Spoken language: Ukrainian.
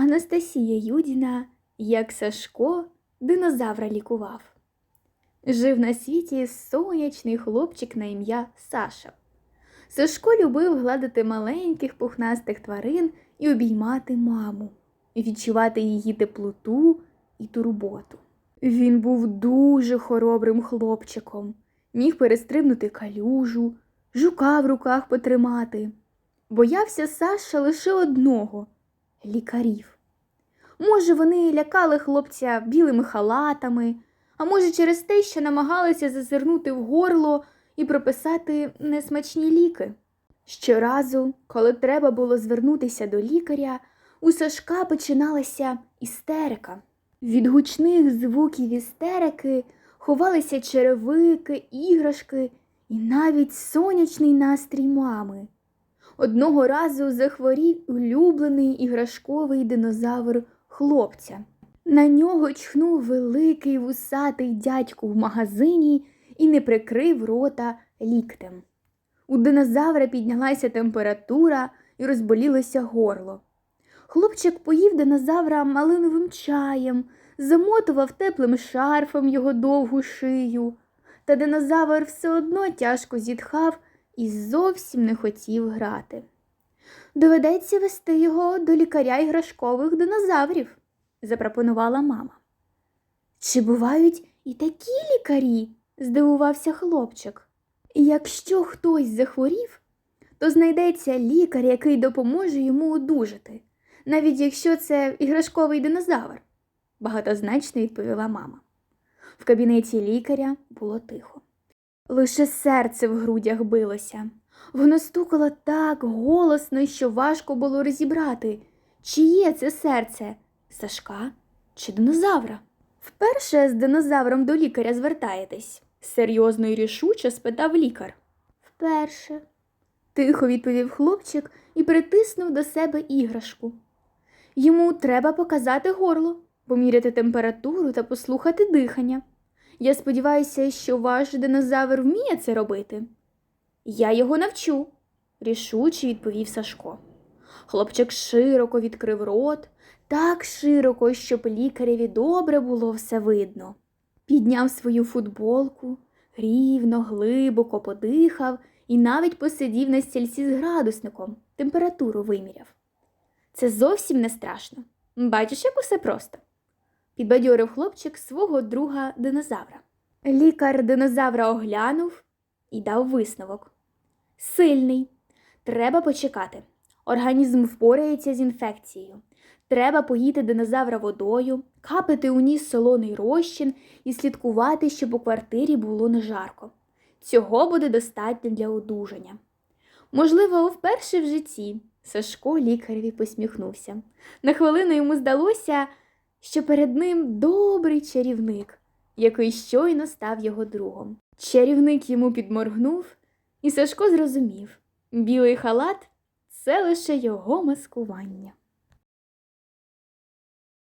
Анастасія Юдіна, як Сашко, динозавра лікував. Жив на світі сонячний хлопчик на ім'я Саша. Сашко любив гладити маленьких пухнастих тварин і обіймати маму, відчувати її теплоту і турботу. Він був дуже хоробрим хлопчиком, міг перестрибнути калюжу, жука в руках потримати. Боявся Саша лише одного лікарів. Може, вони лякали хлопця білими халатами, а може, через те, що намагалися зазирнути в горло і прописати несмачні ліки. Щоразу, коли треба було звернутися до лікаря, у Сашка починалася істерика. Від гучних звуків істерики ховалися черевики, іграшки і навіть сонячний настрій мами. Одного разу захворів улюблений іграшковий динозавр хлопця. На нього чхнув великий вусатий дядько в магазині і не прикрив рота ліктем. У динозавра піднялася температура і розболілося горло. Хлопчик поїв динозавра малиновим чаєм, замотував теплим шарфом його довгу шию, та динозавр все одно тяжко зітхав і зовсім не хотів грати. Доведеться вести його до лікаря іграшкових динозаврів, запропонувала мама. Чи бувають і такі лікарі? здивувався хлопчик. Якщо хтось захворів, то знайдеться лікар, який допоможе йому одужати, навіть якщо це іграшковий динозавр, багатозначно відповіла мама. В кабінеті лікаря було тихо. Лише серце в грудях билося. Воно стукало так голосно, що важко було розібрати, чиє це серце Сашка чи динозавра. Вперше з динозавром до лікаря звертаєтесь? серйозно і рішуче спитав лікар. Вперше, тихо відповів хлопчик і притиснув до себе іграшку. Йому треба показати горло, поміряти температуру та послухати дихання. Я сподіваюся, що ваш динозавр вміє це робити. Я його навчу, рішуче відповів Сашко. Хлопчик широко відкрив рот, так широко, щоб лікареві добре було все видно. Підняв свою футболку, рівно, глибоко подихав і навіть посидів на стільці з градусником, температуру виміряв. Це зовсім не страшно. Бачиш, як усе просто. Підбадьорив хлопчик свого друга динозавра. Лікар динозавра оглянув і дав висновок. Сильний. Треба почекати. Організм впорається з інфекцією. Треба поїти динозавра водою, капати у ніс солоний розчин і слідкувати, щоб у квартирі було не жарко. Цього буде достатньо для одужання. Можливо, вперше в житті Сашко лікареві посміхнувся. На хвилину йому здалося, що перед ним добрий чарівник, який щойно став його другом. Чарівник йому підморгнув, і Сашко зрозумів білий халат це лише його маскування.